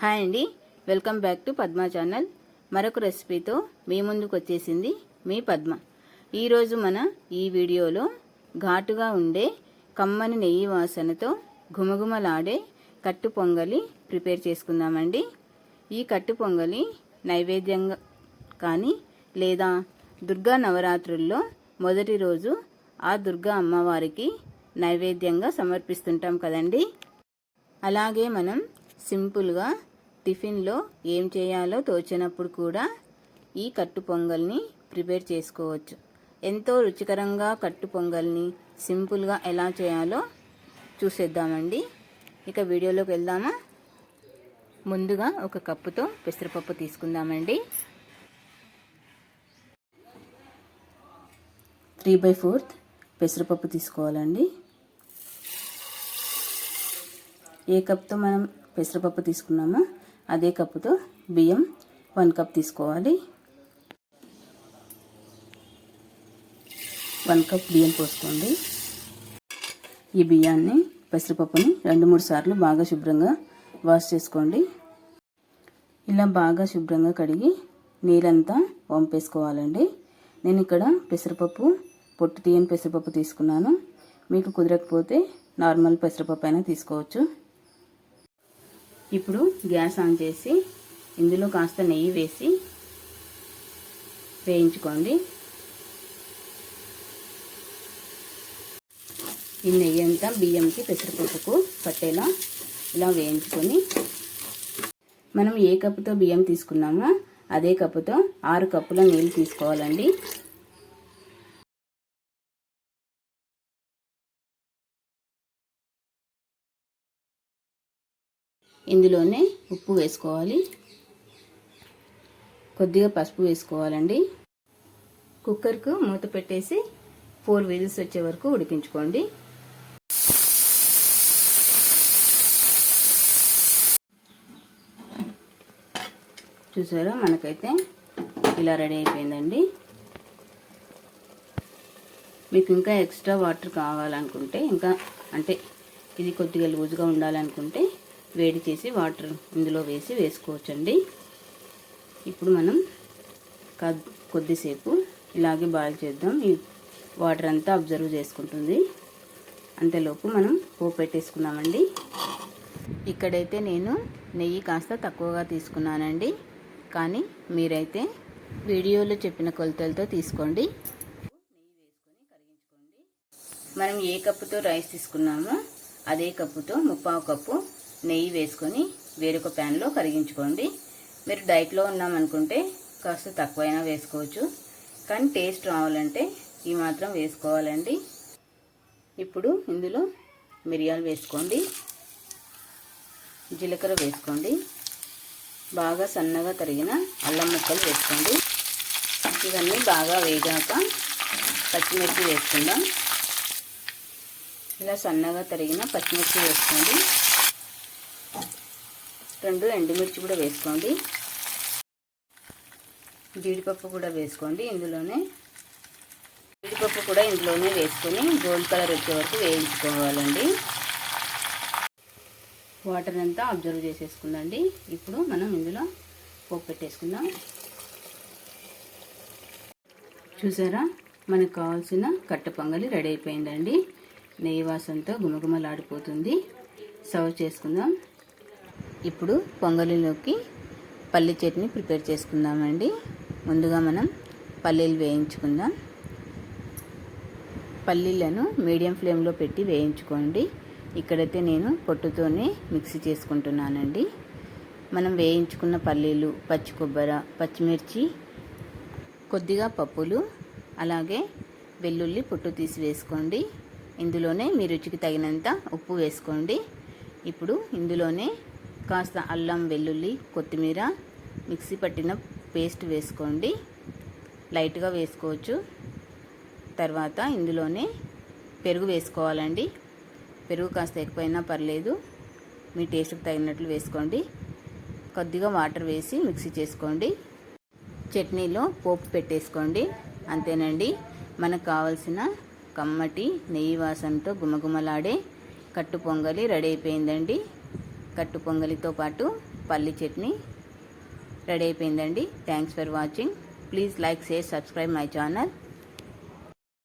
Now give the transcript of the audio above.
Hi అండి. Welcome back to Padma channel. మరొక రెసిపీతో మీ ముందుకు వచ్చేసింది మీ పద్మ. ఈరోజు మన ఈ వీడియోలో ఘాటుగా ఉండే కమ్మని నెయ్యి వాసనతో ఘుమఘుమలాడే కట్టు పొంగలి ప్రిపేర్ చేసుకుందామండి. ఈ కట్టు పొంగలి నైవేద్యంగా కానీ లేదా దుర్గా నవరాత్రుల్లో మొదటి రోజు ఆ దుర్గా అమ్మవారికి నైవేద్యంగా సమర్పిస్తుంటాం కదండి. అలాగే మనం సింపుల్గా టిఫిన్లో ఏం చేయాలో తోచినప్పుడు కూడా ఈ కట్టు పొంగల్ని ప్రిపేర్ చేసుకోవచ్చు. ఎంతో రుచికరంగా కట్టు పొంగల్ని సింపుల్గా ఎలా చేయాలో చూసేద్దామండి. ఇక వీడియోలోకి వెళ్దామా? ముందుగా ఒక కప్పుతో పెసరపప్పు తీసుకుందామండి. త్రీ బై ఫోర్త్ పెసరపప్పు తీసుకోవాలండి. ఏ కప్తో మనం పెసరపప్పు తీసుకున్నామో అదే కప్పుతో బియ్యం వన్ కప్ తీసుకోవాలి. వన్ కప్ బియ్యం పోసుకోండి. ఈ బియ్యాన్ని పెసరపప్పుని రెండు మూడు సార్లు బాగా శుభ్రంగా వాష్ చేసుకోండి. ఇలా బాగా శుభ్రంగా కడిగి నీళ్ళంతా వంపేసుకోవాలండి. నేను ఇక్కడ పెసరపప్పు పొట్టు తీయని పెసరపప్పు తీసుకున్నాను. మీకు కుదరకపోతే నార్మల్ పెసరపప్పు అయినా తీసుకోవచ్చు. ఇప్పుడు గ్యాస్ ఆన్ చేసి ఇందులో కాస్త నెయ్యి వేసి వేయించుకోండి. ఈ నెయ్యి అంతా బియ్యంకి పెసరపప్పుకు పట్టేలా ఇలా వేయించుకొని మనం ఏ కప్పుతో బియ్యం తీసుకున్నామో అదే కప్పుతో ఆరు కప్పుల నీళ్ళు తీసుకోవాలండి. ఇందులోనే ఉప్పు వేసుకోవాలి. కొద్దిగా పసుపు వేసుకోవాలండి. కుక్కర్కు మూత పెట్టేసి ఫోర్ విజిల్స్ వచ్చే వరకు ఉడికించుకోండి. చూసారా? మనకైతే ఇలా రెడీ అయిపోయిందండి. మీకు ఇంకా ఎక్స్ట్రా వాటర్ కావాలనుకుంటే ఇంకా అంటే ఇది కొద్దిగా లూజ్గా ఉండాలనుకుంటే వేడి చేసి వాటర్ ఇందులో వేసి వేసుకోవచ్చండి. ఇప్పుడు మనం కొద్దిసేపు ఇలాగే బాయిల్ చేద్దాం. ఈ వాటర్ అంతా అబ్జర్వ్ చేసుకుంటుంది. అంతేలోపు మనం పోపు పెట్టేసుకున్నామండి. ఇక్కడైతే నేను నెయ్యి కాస్త తక్కువగా తీసుకున్నానండి. కానీ మీరైతే వీడియోలో చెప్పిన కొలతలతో తీసుకోండి. మనం ఏ కప్పుతో రైస్ తీసుకున్నామో అదే కప్పుతో ముప్పావు కప్పు నెయ్యి వేసుకొని వేరొక ప్యాన్లో కరిగించుకోండి. మీరు డైట్లో ఉన్నామనుకుంటే కాస్త తక్కువైనా వేసుకోవచ్చు. కానీ టేస్ట్ రావాలంటే ఈ మాత్రం వేసుకోవాలండి. ఇప్పుడు ఇందులో మిరియాలు వేసుకోండి. జీలకర్ర వేసుకోండి. బాగా సన్నగా తరిగిన అల్లం ముక్కలు వేసుకోండి. ఇవన్నీ బాగా వేగాక పచ్చిమిర్చి వేసుకుందాం. ఇలా సన్నగా తరిగిన పచ్చిమిర్చి వేసుకోండి. రెండు ఎండుమిర్చి కూడా వేసుకోండి. జీడిపప్పు కూడా వేసుకోండి ఇందులోనే. జీడిపప్పు కూడా ఇందులోనే వేసుకొని గోల్డ్ కలర్ వచ్చే వరకు వేయించుకోవాలండి. వాటర్ అంతా అబ్జర్వ్ చేసేసుకుందండి. ఇప్పుడు మనం ఇందులో పోపు పెట్టేసుకుందాం. చూసారా? మనకు కావాల్సిన కట్ట పొంగలి రెడీ అయిపోయిందండి. నెయ్యి వాసనతో గుమగుమలాడిపోతుంది సర్వ్ చేసుకుందాం. ఇప్పుడు పొంగలిలోకి పల్లి చట్నీ ప్రిపేర్ చేసుకుందామండి. ముందుగా మనం పల్లీలు వేయించుకుందాం. పల్లీలను మీడియం ఫ్లేమ్లో పెట్టి వేయించుకోండి. ఇక్కడైతే నేను పొట్టుతోనే మిక్సీ చేసుకుంటున్నానండి. మనం వేయించుకున్న పల్లీలు పచ్చి కొబ్బరి పచ్చిమిర్చి కొద్దిగా పప్పులు అలాగే వెల్లుల్లి పొట్టు తీసి వేసుకోండి. ఇందులోనే మీ రుచికి తగినంత ఉప్పు వేసుకోండి. ఇప్పుడు ఇందులోనే కాస్త అల్లం వెల్లుల్లి కొత్తిమీర మిక్సీ పట్టిన పేస్ట్ వేసుకోండి. లైట్గా వేసుకోవచ్చు. తర్వాత ఇందులోనే పెరుగు వేసుకోవాలండి. పెరుగు కాస్త ఎక్కువైనా పర్లేదు. మీ టేస్ట్కి తగినట్లు వేసుకోండి. కొద్దిగా వాటర్ వేసి మిక్సీ చేసుకోండి. చట్నీలో పోపు పెట్టేసుకోండి. అంతేనండి. మనకు కావలసిన కమ్మటి నెయ్యి వాసనతో గుమగుమలాడే కట్టు పొంగలి రెడీ అయిపోయిందండి. కట్టు పొంగలితో పాటు పల్లి చట్నీ రెడీ అయిపోయిందండి. Thanks for watching please like share subscribe my channel